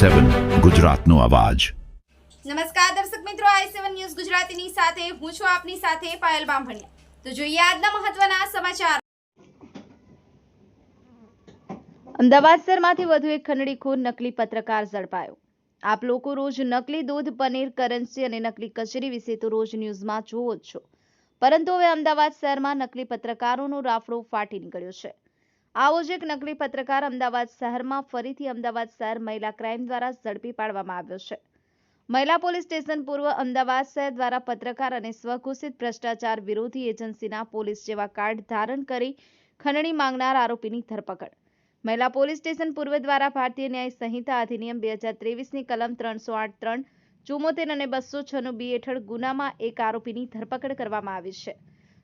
સેવન ગુજરાતનો અવાજ. નમસ્કાર દર્શક મિત્રો આઈ સેવન ન્યૂઝ ગુજરાતીની સાથે હું છું આપની સાથે પાયલ બામભણિયા. તો જોઈએ આજના મહત્વના સમાચાર. અમદાવાદ શહેરમાંથી વધુ એક ખંડણીખોર નકલી પત્રકાર ઝડપાયો. આપ લોકો રોજ નકલી દૂધ પનીર કરન્સી અને નકલી કચેરી વિશે તો રોજ ન્યૂઝમાં જોવો જ છો. પરંતુ હવે અમદાવાદ શહેરમાં નકલી પત્રકારોનો રાફડો ફાટી નીકળ્યો છે. આવો જ એક નકલી પત્રકાર અમદાવાદ શહેરમાં ફરીથી અમદાવાદ શહેર મહિલા ક્રાઇમ દ્વારા ઝડપી પાડવામાં આવ્યો છે. મહિલા પોલીસ સ્ટેશન પૂર્વ અમદાવાદ શહેર દ્વારા પત્રકાર અને સ્વઘોષિત ભ્રષ્ટાચાર વિરોધી એજન્સીના પોલીસ જેવા કાર્ડ ધારણ કરી ખંડણી માંગનાર આરોપીની ધરપકડ. મહિલા પોલીસ સ્ટેશન પૂર્વ દ્વારા ભારતીય ન્યાય સંહિતા અધિનિયમ બે હજાર ત્રેવીસની કલમ ત્રણસો આઠ ત્રણ ચુમ્મોતેર અને બસો છનું બી હેઠળ ગુનામાં એક આરોપીની ધરપકડ કરવામાં આવી છે.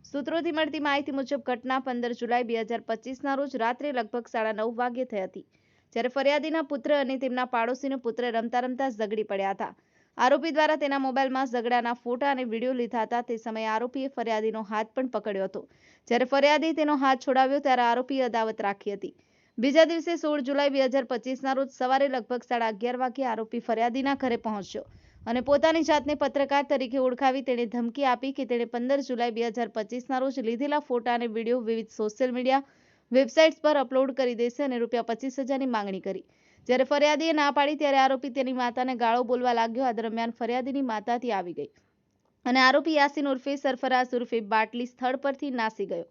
સૂત્રોથી મળતી માહિતી મુજબ, ઘટના પંદર જુલાઈ બે હજાર પચીસના રોજ રાત્રે લગભગ સાડા નવ વાગ્યે થઈ હતી. જ્યારે ફરિયાદીના પુત્ર અને તેમના પાડોશીનો પુત્ર રમતા રમતા ઝઘડી પડ્યા હતા. આરોપી દ્વારા તેના મોબાઈલમાં ઝઘડાના ફોટા અને વીડિયો લીધા હતા. તે સમયે આરોપીએ ફરિયાદીનો હાથ પણ પકડ્યો હતો. જ્યારે ફરિયાદી તેનો હાથ છોડાવ્યો ત્યારે આરોપીએ અદાવત રાખી હતી. બીજા દિવસે સોળ જુલાઈ બે હજાર પચીસના રોજ સવારે લગભગ સાડા અગિયાર વાગ્યે આરોપી ફરિયાદીના ઘરે પહોંચ્યો. અને પોતાની જાતને પત્રકાર તરીકે ઓળખાવી તેણે ધમકી આપી કે તેણે પંદર જુલાઈ બે હજાર રોજ લીધેલા ફોટા અને વીડિયો વિવિધ સોશિયલ મીડિયા વેબસાઇટ્સ પર અપલોડ કરી દેશે અને રૂપિયા પચીસ હજારની માંગણી કરી. જ્યારે ફરિયાદીએ ના પાડી ત્યારે આરોપી તેની માતાને ગાળો બોલવા લાગ્યો. આ દરમિયાન ફરિયાદીની માતાથી આવી ગઈ અને આરોપી યાસીન ઉર્ફે સરફરાઝ ઉર્ફે બાટલી સ્થળ પરથી નાસી ગયો.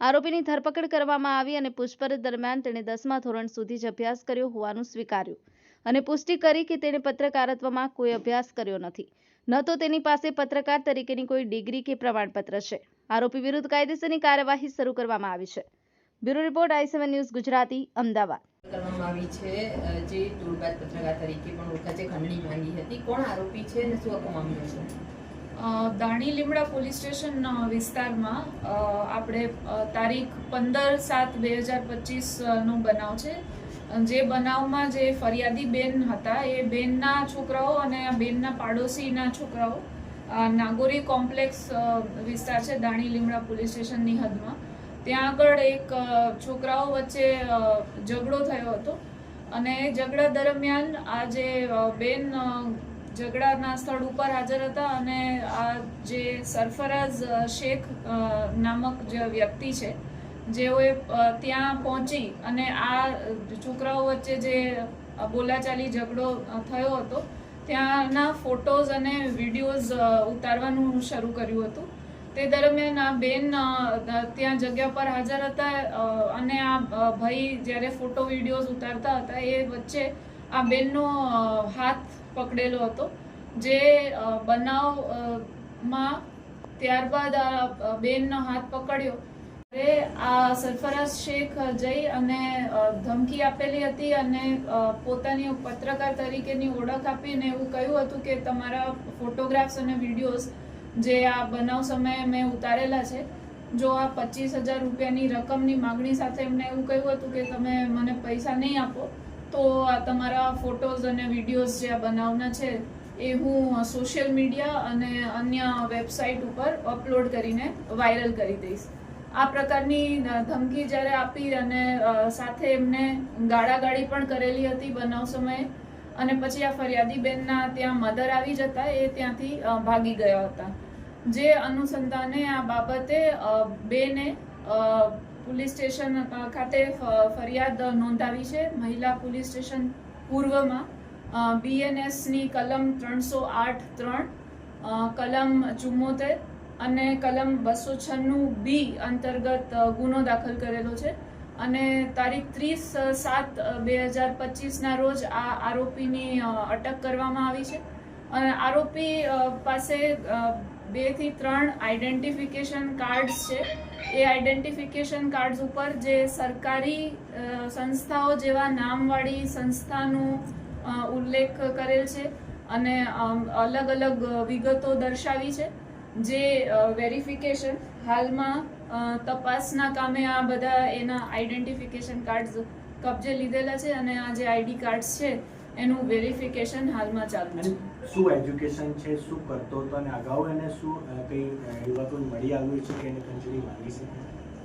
આરોપીની ધરપકડ કરવામાં આવી અને પૂછપરછ દરમિયાન તેણે દસમા ધોરણ સુધી જ અભ્યાસ કર્યો હોવાનું સ્વીકાર્યું. અને પુષ્ટિ કરી કે તેણે પત્રકારત્વમાં કોઈ અભ્યાસ કર્યો નથી. ન તો તેની પાસે પત્રકાર તરીકેની કોઈ ડિગ્રી કે પ્રમાણપત્ર છે. આરોપી વિરુદ્ધ કાયદેસરની કાર્યવાહી શરૂ કરવામાં આવી છે. Bureau report I seven news Gujarati Ahmedabad. કરવામાં આવી છે જે ટોળબાજ પત્રકાર તરીકે પણ ઓળખાય છે ખંડણી માંગી હતી. કોણ આરોપી છે અને શું મામલો છે? દાણી લીમડા પોલીસ સ્ટેશન વિસ્તારમાં આપણે તારીખ પંદર સાત બે હજાર પચીસનો બનાવ છે. જે બનાવમાં જે ફરિયાદી બેન હતા, એ બેનના છોકરાઓ અને બેનના પાડોશીના છોકરાઓ નાગોરી કોમ્પ્લેક્સ વિસ્તાર છે દાણી લીમડા પોલીસ સ્ટેશનની હદમાં. ત્યાં આગળ એક છોકરાઓ વચ્ચે ઝઘડો થયો હતો. અને ઝઘડા દરમિયાન આ જે બેન ઝઘડાના સ્થળ ઉપર હાજર હતા અને આ જે સરફરાઝ શેખ નામક જે વ્યક્તિ છે જેઓએ ત્યાં પહોંચી અને આ છોકરાઓ વચ્ચે જે બોલાચાલી ઝઘડો થયો હતો ત્યાંના ફોટોઝ અને વિડીયોઝ ઉતારવાનું શરૂ કર્યું હતું. તે દરમિયાન આ બેન ત્યાં જગ્યા પર હાજર હતા અને આ ભાઈ જ્યારે ફોટો વિડીયોઝ ઉતારતા હતા એ વચ્ચે આ બેનનો હાથ પકડેલો હતો જે અ, બનાવ અ, માં ત્યારબાદ આ બેનનો હાથ પકડ્યો. આ સરફરાઝ શેખ જઈ અને ધમકી આપેલી હતી અને પોતાની પત્રકાર તરીકેની ઓળખ આપીને એવું કહ્યું હતું કે તમારા ફોટોગ્રાફ્સ અને વિડીયોઝ જે આ બનાવ સમયે મેં ઉતારેલા છે, જો આ પચીસ હજાર રૂપિયાની રકમની માગણી સાથે એમને એવું કહ્યું હતું કે તમે મને પૈસા નહીં આપો, તો આ તમારા ફોટોઝ અને વિડીયોઝ જે આ બનાવના છે એ હું સોશિયલ મીડિયા અને અન્ય વેબસાઇટ ઉપર અપલોડ કરીને વાયરલ કરી દઈશ. આ પ્રકારની ધમકી જ્યારે આપી અને સાથે એમને ગાળાગાળી પણ કરેલી હતી બનાવ સમયે અને પછી આ ફરિયાદી બેનના ત્યાં મધર આવી જતા એ ત્યાંથી ભાગી ગયા હતા. જે અનુસંધાને આ બાબતે બેને પોલીસ સ્ટેશન ખાતે ફરિયાદ નોંધાવી છે. મહિલા પોલીસ સ્ટેશન પૂર્વમાં બીએનએસની કલમ ત્રણસો આઠ ત્રણ કલમ ચુમ્મોતેર અને કલમ બસો છન્નું બી અંતર્ગત ગુનો દાખલ કરેલો છે. અને તારીખ ત્રીસ સાત બે હજાર પચીસના રોજ આ આરોપીની અટક કરવામાં આવી છે. અને આરોપી પાસે બેથી ત્રણ આઈડેન્ટિફિકેશન કાર્ડ્સ છે. એ આઈડેન્ટિફિકેશન કાર્ડ્સ ઉપર જે સરકારી સંસ્થાઓ જેવા નામવાળી સંસ્થાનું ઉલ્લેખ કરેલ છે અને અલગ અલગ વિગતો દર્શાવી છે. જે વેરિફિકેશન હાલમાં તપાસના કામે આ બધા એના આઈડેન્ટિફિકેશન કાર્ડ્સ કબજે લીધેલા છે અને આ જે આઈડી કાર્ડ્સ છે, એનું વેરિફિકેશન હાલમાં ચાલુ છે. શું એજ્યુકેશન છે, શું કરતો હતો અને અગાઉ એને શું કંઈ એવા મળી આવ્યું છે કે એને કંજરી માંગી છે?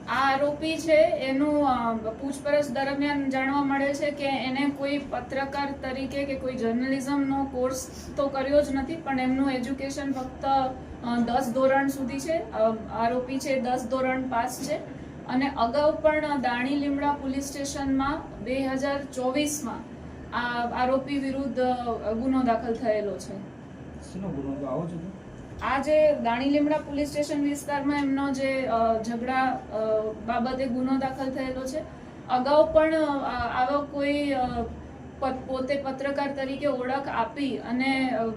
આ આરોપી છે, એનું પૂછપરછ દરમિયાન જાણવા મળે છે કે એને કોઈ પત્રકાર તરીકે કે કોઈ જર્નલિઝમનો કોર્સ તો કર્યો જ નથી, પણ એમનું એજ્યુકેશન ફક્ત દસ ધોરણ સુધી છે આરોપી છે, દસ ધોરણ પાસ છે. અને અગાઉ પણ દાણી લીમડા પોલીસ સ્ટેશનમાં બે હજાર ચોવીસમાં આ આરોપી વિરુદ્ધ ગુનો દાખલ થયેલો છે. ગુનો? આવો છો આ જે દાણી લીમડા પોલીસ સ્ટેશન વિસ્તારમાં એમનો જે ઝઘડા બાબતે ગુનો દાખલ થયેલો છે. અગાઉ પણ આવો કોઈ પોતે પત્રકાર તરીકે ઓળખ આપી અને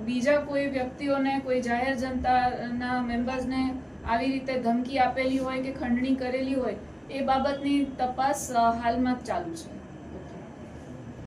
બીજા કોઈ વ્યક્તિઓને, કોઈ જાહેર જનતાના મેમ્બર્સને આવી રીતે ધમકી આપેલી હોય કે ખંડણી કરેલી હોય, એ બાબતની તપાસ હાલમાં જ ચાલુ છે.